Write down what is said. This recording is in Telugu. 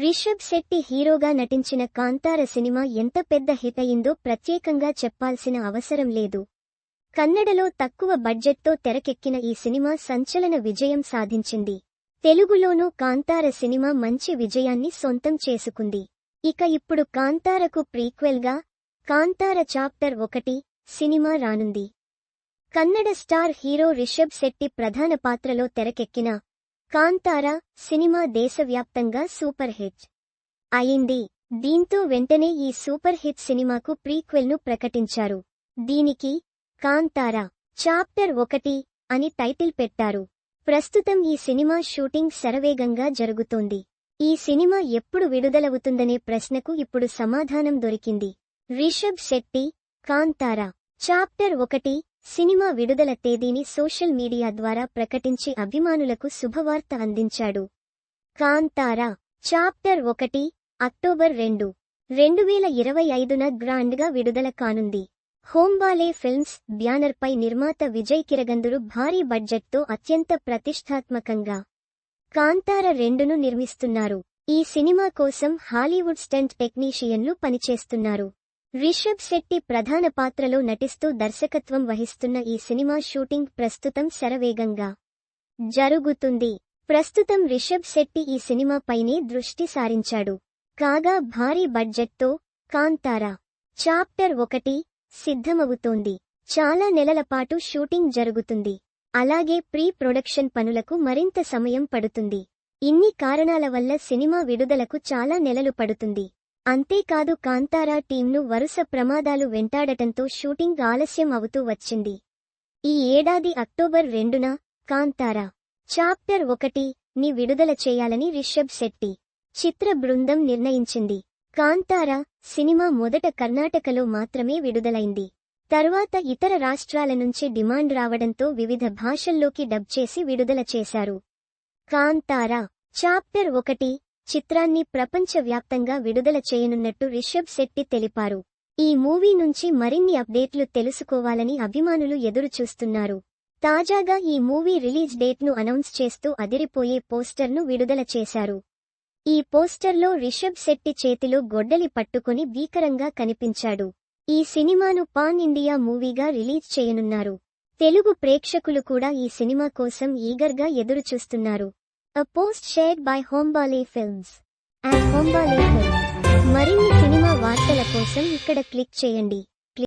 రిషబ్ శెట్టి హీరోగా నటించిన కాంతార సినిమా ఎంత పెద్ద హిట్ అయిందో ప్రత్యేకంగా చెప్పాల్సిన అవసరం లేదు. కన్నడలో తక్కువ బడ్జెట్తో తెరకెక్కిన ఈ సినిమా సంచలన విజయం సాధించింది. తెలుగులోనూ కాంతార సినిమా మంచి విజయాన్ని సొంతం చేసుకుంది. ఇక ఇప్పుడు కాంతారకు ప్రీక్వెల్గా కాంతార చాప్టర్ ఒకటి సినిమా రానుంది. కన్నడ స్టార్ హీరో రిషబ్ శెట్టి ప్రధాన పాత్రలో తెరకెక్కిన కాంతార సినిమా దేశవ్యాప్తంగా సూపర్ హిట్ అయింది. దీంతో వెంటనే ఈ సూపర్ హిట్ సినిమాకు ప్రీక్వెల్ను ప్రకటించారు. దీనికి కాంతార చాప్టర్ ఒకటి అని టైటిల్ పెట్టారు. ప్రస్తుతం ఈ సినిమా షూటింగ్ శరవేగంగా జరుగుతోంది. ఈ సినిమా ఎప్పుడు విడుదలవుతుందనే ప్రశ్నకు ఇప్పుడు సమాధానం దొరికింది. రిషబ్ శెట్టి కాంతార చాప్టర్ ఒకటి సినిమా విడుదల తేదీని సోషల్ మీడియా ద్వారా ప్రకటించి అభిమానులకు శుభవార్త అందించాడు. కాంతారా చాప్టర్ ఒకటి అక్టోబర్ రెండు రెండు వేల ఇరవై ఐదున గ్రాండ్గా విడుదల కానుంది. హోంబాలే ఫిల్మ్స్ బ్యానర్పై నిర్మాత విజయ్ కిరగందుడు భారీ బడ్జెట్తో అత్యంత ప్రతిష్టాత్మకంగా కాంతార రెండును నిర్మిస్తున్నారు. ఈ సినిమా కోసం హాలీవుడ్ స్టంట్ టెక్నీషియన్లు పనిచేస్తున్నారు. రిషబ్ శెట్టి ప్రధాన పాత్రలో నటిస్తూ దర్శకత్వం వహిస్తున్న ఈ సినిమా షూటింగ్ ప్రస్తుతం శరవేగంగా జరుగుతుంది. ప్రస్తుతం రిషబ్ శెట్టి ఈ సినిమాపైనే దృష్టి సారించాడు. కాగా భారీ బడ్జెట్తో కాంతారా చాప్టర్ ఒకటి సిద్ధమవుతోంది. చాలా నెలల పాటు షూటింగ్ జరుగుతుంది. అలాగే ప్రీ ప్రొడక్షన్ పనులకు మరింత సమయం పడుతుంది. ఇన్ని కారణాల వల్ల సినిమా విడుదలకు చాలా నెలలు పడుతుంది. అంతేకాదు కాంతారా టీంను వరుస ప్రమాదాలు వెంటాడటంతో షూటింగ్ ఆలస్యం అవుతూ వచ్చింది. ఈ ఏడాది అక్టోబర్ రెండున కాంతారా చాప్టర్ ఒకటి ని విడుదల చేయాలని రిషబ్ శెట్టి చిత్ర బృందం నిర్ణయించింది. కాంతారా సినిమా మొదట కర్ణాటకలో మాత్రమే విడుదలైంది. తర్వాత ఇతర రాష్ట్రాల నుంచి డిమాండ్ రావడంతో వివిధ భాషల్లోకి డబ్ చేసి విడుదల చేశారు. కాంతారా చాప్టర్ ఒకటి చిత్రాన్ని ప్రపంచవ్యాప్తంగా విడుదల చేయనున్నట్టు రిషబ్ శెట్టి తెలిపారు. ఈ మూవీ నుంచి మరిన్ని అప్డేట్లు తెలుసుకోవాలని అభిమానులు ఎదురుచూస్తున్నారు. తాజాగా ఈ మూవీ రిలీజ్ డేట్ను అనౌన్స్ చేస్తూ అదిరిపోయే పోస్టర్ను విడుదల చేశారు. ఈ పోస్టర్లో రిషబ్ శెట్టి చేతిలో గొడ్డలి పట్టుకుని భీకరంగా కనిపించాడు. ఈ సినిమాను పాన్ ఇండియా మూవీగా రిలీజ్ చేయనున్నారు. తెలుగు ప్రేక్షకులు కూడా ఈ సినిమా కోసం ఈగర్గా ఎదురుచూస్తున్నారు. A post shared by Hombale Films. At Hombale Films. మరిన్ని సినిమా వార్తల కోసం ఇక్కడ క్లిక్ చేయండి